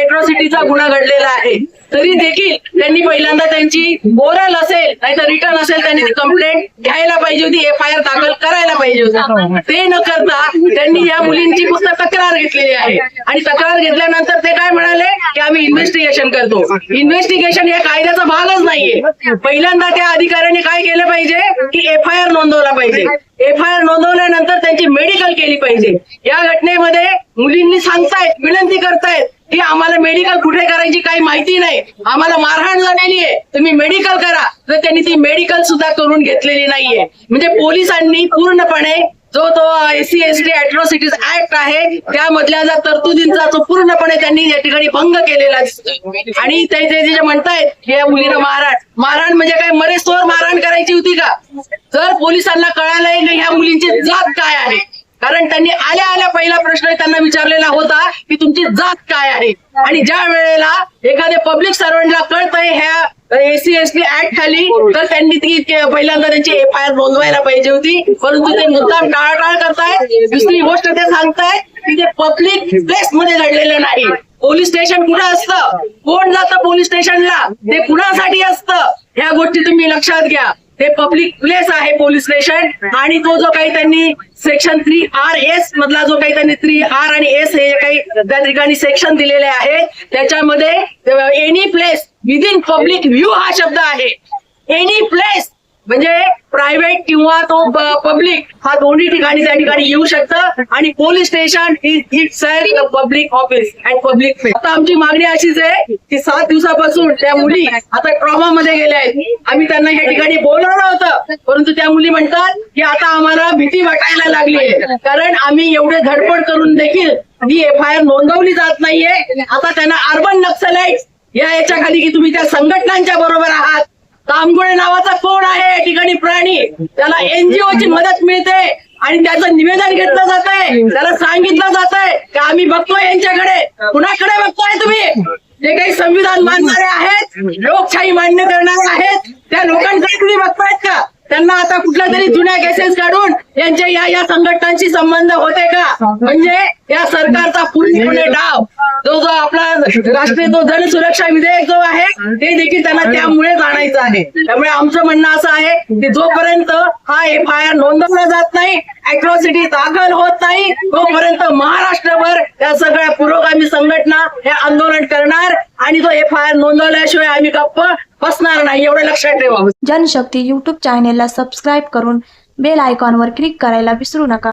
एट्रॉसिटीचा गुन्हा घडलेला आहे. तरी देखील त्यांनी पहिल्यांदा त्यांची ओरल असेल नाहीतर रिटर्न असेल त्यांनी ती कंप्लेंट घ्यायला पाहिजे होती एफ आय आर दाखल करायला पाहिजे होती. ते न करता त्यांनी या मुलींची फक्त तक्रार घेतलेली आहे. आणि तक्रार घेतल्यानंतर ते काय म्हणाले? की आम्ही इन्व्हेस्टिगेशन करतो. इन्व्हेस्टिगेशन या कायद्याचा भागच नाहीये. पहिल्यांदा त्या अधिकाऱ्याने काय केलं पाहिजे? की एफ आय आर नोंदवला पाहिजे. एफ आय आर नोंदवल्यानंतर त्यांची मेडिकल केली पाहिजे. या घटनेमध्ये मुलींनी सांगतायत विनंती करतायत की आम्हाला मेडिकल कुठे करायची काही माहिती नाही. आम्हाला मारहाण झालेली आहे तुम्ही मेडिकल करा. तर त्यांनी ती मेडिकल सुद्धा करून घेतलेली नाहीये. म्हणजे पोलिसांनी पूर्णपणे जो तो SC S T atrocities act आहे त्यामधल्या ज्या तरतुदींचा तो पूर्णपणे त्यांनी या ठिकाणी भंग केलेला दिसतोय. आणि ते जे म्हणतायत की या मुलीनं मारहाण. मारहाण म्हणजे काय? मरेस्तोवर मारहाण करायची होती का? जर पोलिसांना कळालंय की ह्या मुलींची जात काय आहे कारण त्यांनी आल्या आल्या पहिला प्रश्न त्यांना विचारलेला होता की तुमची जात काय आहे? आणि ज्या वेळेला एखाद्या पब्लिक सर्वंटला कळतंय ह्या एससी एस टी ऍक्ट खाली तर त्यांनी ती ते पहिल्यांदा त्यांची एफ आय आर नोंदवायला पाहिजे होती. परंतु ते मुद्दाम टाळाटाळ करतायत दुसरी गोष्ट ते सांगतायत की ते पब्लिक प्लेस मध्ये घडलेलं नाही. पोलीस स्टेशन कुठं असतं? कोण जातं पोलीस स्टेशनला? ते कुणासाठी असतं? ह्या गोष्टी तुम्ही लक्षात घ्या. ते पब्लिक प्लेस आहे पोलीस स्टेशन आणि तो जो काही त्यांनी सेक्शन थ्री आर एस मधला जो काही त्यांनी थ्री आर आणि एस हे काही त्या ठिकाणी सेक्शन दिलेले आहे त्याच्यामध्ये any place within public view हा शब्द आहे. एनी प्लेस म्हणजे प्रायव्हेट किंवा तो पब्लिक हा दोन्ही ठिकाणी त्या ठिकाणी येऊ शकतं. आणि police station is itself public office and public आता आमची मागणी अशीच आहे की सात दिवसापासून त्या मुली आता ट्रॉमा मध्ये गेल्या आहेत. आम्ही त्यांना या ठिकाणी बोलवलं होतं. परंतु त्या मुली म्हणतात की आता आम्हाला भीती वाटायला लागली आहे. कारण आम्ही एवढे धडपड करून देखील ही एफ आय आर नोंदवली जात नाहीये. आता त्यांना अर्बन नक्सलाइट या याच्या खाली की तुम्ही त्या संघटनांच्या बरोबर आहात. तामगुळे नावाचा कोण आहे? त्याला एनजीओ ची मदत मिळते आणि त्याचं निवेदन घेतलं जात आहे त्याला सांगितलं जात आहे आम्ही बघतोय यांच्याकडे. कुणाकडे बघतोय तुम्ही? जे काही संविधान मानणारे आहेत लोकशाही मान्य करणारे आहेत त्या लोकांकडे तुम्ही बघतायत का? त्यांना आता कुठल्या तरी जुन्या केसेस काढून यांच्या या या संघटनांशी संबंध होते का? म्हणजे या सरकारचा पूर्णपणे डाव. जो जो आपला राष्ट्रीय तो जनसुरक्षा विधेयक जो आहे ते देखील त्यांना त्यामुळे आणायचं आहे. त्यामुळे आमचं म्हणणं असं आहे की जोपर्यंत हा एफ आय आर नोंदवला जात नाही अॅट्रॉसिटी दाखल होत नाही तोपर्यंत महाराष्ट्रभर या सगळ्या पुरोगामी संघटना हे आंदोलन करणार आणि तो एफ आय आर नोंदवल्याशिवाय आम्ही गप्प बसणार नाही एवढं लक्षात ठेवा. जनशक्ती यूट्यूब चॅनेलला सबस्क्राईब करून बेल आयकॉनवर क्लिक करायला विसरू नका.